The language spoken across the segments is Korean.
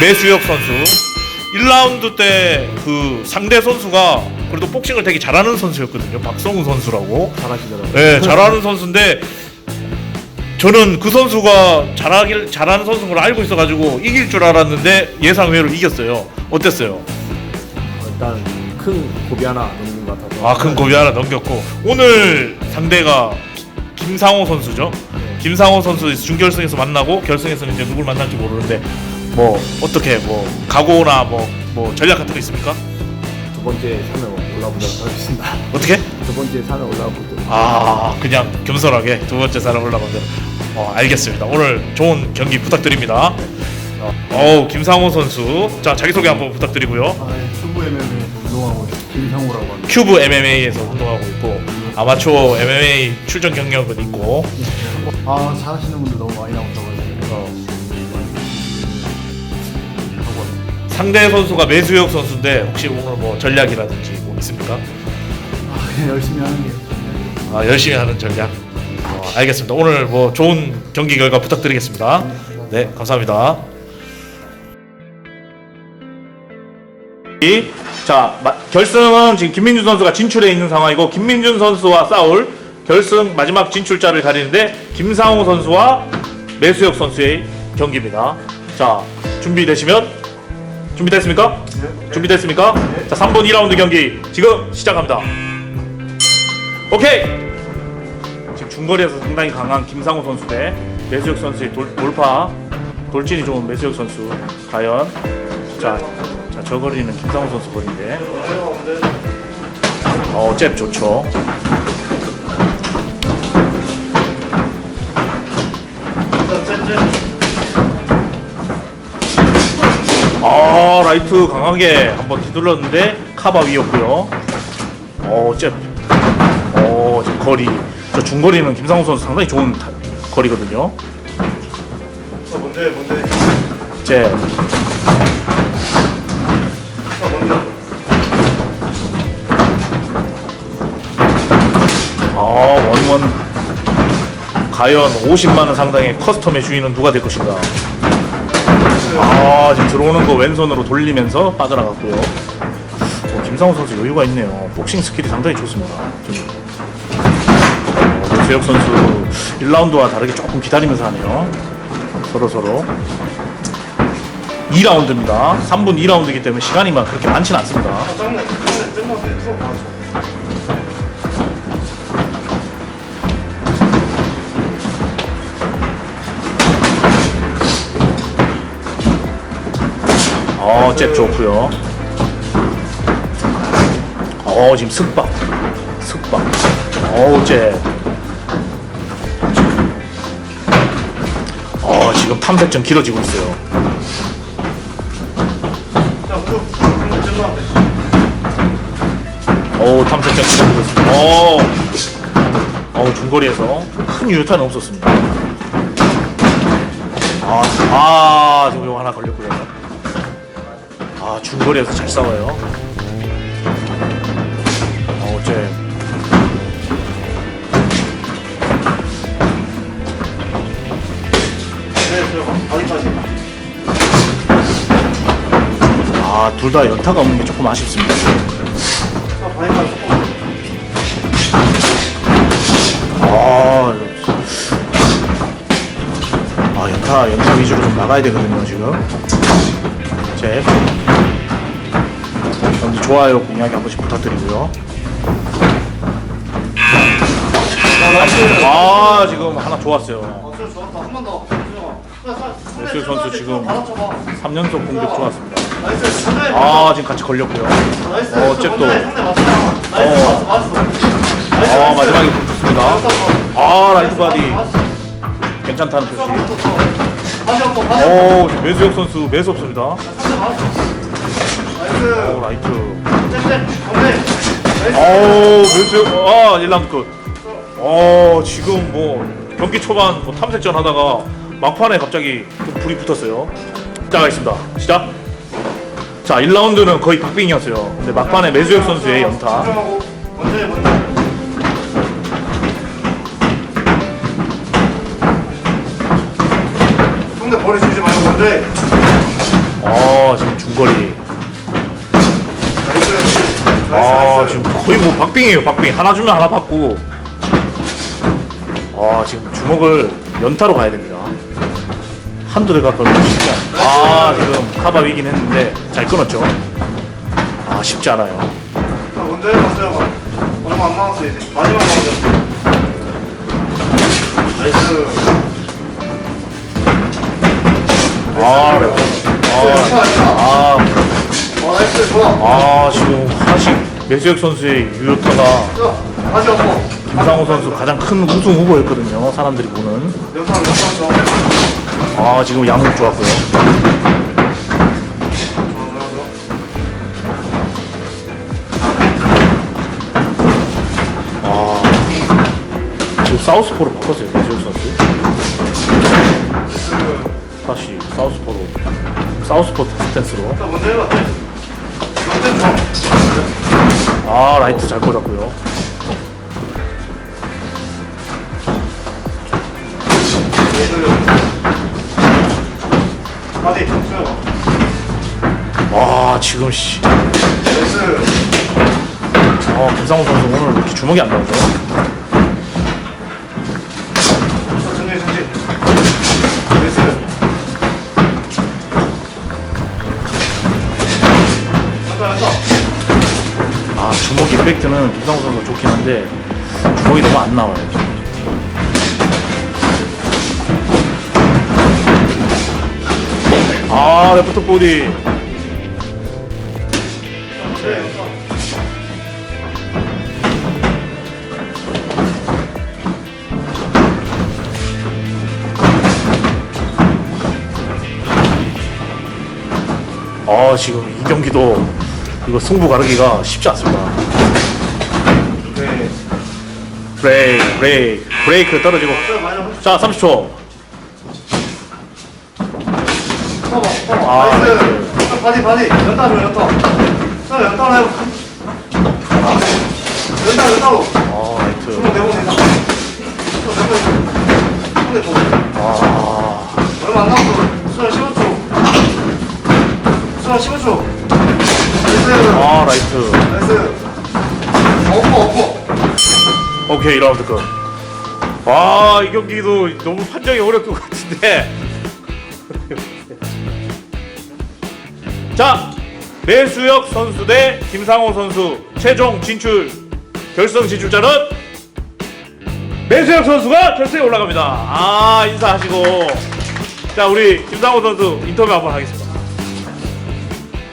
매수혁 선수 1라운드 때 그 상대 선수가 그래도 복싱을 되게 잘하는 선수였거든요. 박성우 선수라고. 잘하시더라고요. 네, 잘하는 선수인데 저는 그 선수가 잘하길 잘하는 선수인 걸 알고 있어가지고 이길 줄 알았는데 예상 외로 이겼어요. 어땠어요? 일단 큰 고비 하나 넘긴 것 같아서. 아 큰 고비 하나 넘겼고 오늘 상대가 기- 김상호 선수죠. 김상호 선수 준결승에서 만나고 결승에서는 이제 누굴 만날지 모르는데 뭐 어떻게 뭐 각오나 뭐 뭐 전략 같은 거 있습니까? 두 번째 산에 올라보도록 하겠습니다. 어떻게? 두 번째 산에 올라보도록. 아 그냥 겸손하게 두 번째 사람 올라가면 어 알겠습니다. 오늘 좋은 경기 부탁드립니다. 어, 어우 김상호 선수 자 자기 소개 한번 부탁드리고요. 아, 예. 큐브 MMA 운동하고 있는 김상우라고 합니다. 큐브 MMA에서 운동하고 있고 아마추어 MMA 출전 경력은 있고 아, 잘하시는 분들 너무 많이 나오셔가지고 어, 하 상대 선수가 매수혁 선수인데 혹시 오늘 뭐 전략이라든지 뭐 있습니까? 아, 그냥 열심히 하는 게 아, 열심히 하는 전략. 어, 알겠습니다. 오늘 뭐 좋은 경기 결과 부탁드리겠습니다. 네, 감사합니다. 자, 마- 결승은 지금 김민준 선수가 진출해 있는 상황이고 김민준 선수와 싸울 결승 마지막 진출자를 가리는데 김상호 선수와 매수혁 선수의 경기입니다. 자, 준비되시면 준비됐습니까? 준비됐습니까? 자, 3분 2라운드 경기 지금 시작합니다. 오케이. 지금 중거리에서 상당히 강한 김상호 선수 대 매수혁 선수의 돌, 돌파 돌진이 좋은 매수혁 선수 과연 자, 자 저 거리는 김상호 선수 거리인데 어 잽 좋죠 라이트 강하게 한번 뒤둘렀는데 카바 위였고요 어 잽 어, 저 거리. 저 중거리는 김상우 선수 상당히 좋은 타- 거리거든요. 뭔데, 뭔데? 제 아, 원원 과연 50만 원 상당의 커스텀의 주인은 누가 될 것인가? 아, 지금 들어오는 거 왼손으로 돌리면서 빠져나갔고요. 어, 김상우 선수 여유가 있네요. 복싱 스킬이 상당히 좋습니다. 좀 조혁 선수 1라운드와 다르게 조금 기다리면서 하네요. 서로 서로. 2라운드입니다. 3분 2라운드이기 때문에 시간이 막 그렇게 많지는 않습니다. 잽 좋고요. 어, 지금 습박. 습박. 어우, 잽. 어, 지금 탐색전 길어지고 있어요. 오, 탐색전 길어지고 있습니다. 오, 어, 중거리에서 큰 유효타는 없었습니다. 아, 아, 지금 하나 걸렸고요. 아, 중거리에서 잘 싸워요. 어, 제 아, 둘 다 연타가 없는 게 조금 아쉽습니다. 아, 아, 연타, 연타 위주로 좀 나가야 되거든요, 지금. 제 좋아요, 공유하기 한 번씩 부탁드리고요. 아, 지금 하나 좋았어요. 한번 더. 매수 선수 지금 3연속 공격 좋았습니다. 나이스. 아, 지금 같이 걸렸고요. 나이스. 어, 잽도. 상대 맞다. 나이스. 맞았어, 맞았어. 아, 마지막에 붙습니다. 아, 라이트 바디. 괜찮다는 표시. 다시 한 번, 다시 한 번. 오, 매수혁 선수 매수 없습니다. 상대 맞았어. 나이스. 오, 라이트. 오, 매수혁. 아, 1라운드 끝. 어, 지금 뭐 경기 초반 뭐 탐색전 하다가 막판에 갑자기 좀 불이 붙었어요. 시작하겠습니다. 시작. 자, 1라운드는 거의 박빙이었어요. 근데 막판에 매수혁 선수의 연타. 상대 버리 주지 말고 먼저 해. 아 지금 중거리. 거의 뭐 박빙이에요 박빙. 하나 주면 하나 받고. 아 지금 주먹을 연타로 가야 됩니다. 한두 대가 걸면 쉽지 않아. 아 지금 카바 위긴 했는데 잘 끊었죠. 아 쉽지 않아요. 자, 먼저 먼저 해봐. 얼마 안 남았어, 이제. 마지막 남았어. 나이스. 아, 괜찮아. 아, 어, 나이스, 좋아. 아 지금 하식 매수혁 선수의 유효타가. 김상호 선수 가장 큰 우승 후보였거든요. 사람들이 보는. 아 지금 양목 좋았고요. 아 지금 사우스포로 바꿨어요. 매수혁 선수. 다시 사우스포로 사우스포 스탠스로. 아 라이트 잘 꽂았고요. 바디. 와 지금 씨. 나이스. 아 김상호 선수 오늘 왜 이렇게 주먹이 안 나오죠? 임팩트는 김상호 선수가 좋긴 한데 주먹이 너무 안 나와요. 아 레프트 보디. 아 지금 이 경기도 이거 승부 가르기가 쉽지 않습니다. 네. 브레이크 브레이크 브레이크 떨어지고 자, 많이 한자 30초 봐봐, 봐봐. 아, 나이스. 자, 바디, 바디. 연타 줘, 연타. 자, 연타로 해봐. 연타, 연타로. 아 라이트 주먹 내보내. 또 내보내. 손에 줘. 아 얼마 안 남았어. 수현 15초. 수현 15초. 나이스. 아 라이트 나이스. 엎어, 엎어. 오케이 1라운드 끝와이 경기도 너무 판정이 어려울 것 같은데. 자 매수혁 선수 대 김상호 선수. 최종 진출 결승 진출자는 매수혁 선수가 결승에 올라갑니다. 아 인사하시고. 자 우리 김상호 선수 인터뷰 한번 하겠습니다.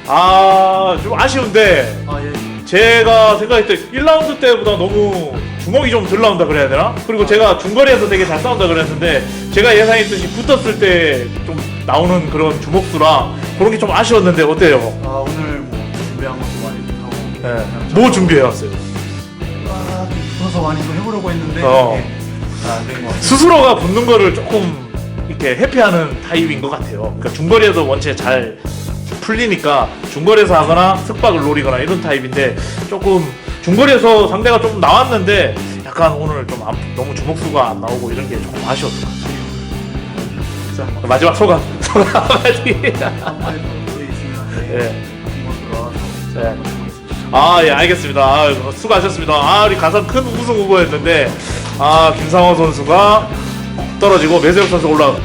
아 좀 아쉬운데. 아 예. 제가 생각했을 때 1라운드 때보다 너무 주먹이 좀 덜 나온다 그래야 되나? 그리고 제가 중거리에서 되게 잘 싸운다 그랬는데 제가 예상했듯이 붙었을 때 좀 나오는 그런 주먹수라 그런 게 좀 아쉬웠는데 어때요? 아 오늘 뭐 준비한 것도 많이 하고 네. 뭐 준비해 왔어요? 아, 붙어서 많이 좀 해보려고 했는데 어. 예, 잘안 된것 같아요. 스스로가 붙는 거를 조금 이렇게 회피하는 타입인 것 같아요. 그러니까 중거리에서 원체 잘 풀리니까 중거리에서 하거나 습박을 노리거나 이런 타입인데 조금 중거리에서 상대가 좀 나왔는데 약간 오늘 좀 안- 너무 주먹수가 안 나오고 이런 게 조금 아쉬웠던 것 같아요. 자, 마지막 소감. 소감 한마디. 예. 네. 아, 예, 알겠습니다. 아, 수고하셨습니다. 아, 우리 가장 큰 우승 후보였는데, 아, 김상호 선수가 떨어지고, 매세혁 선수 올라,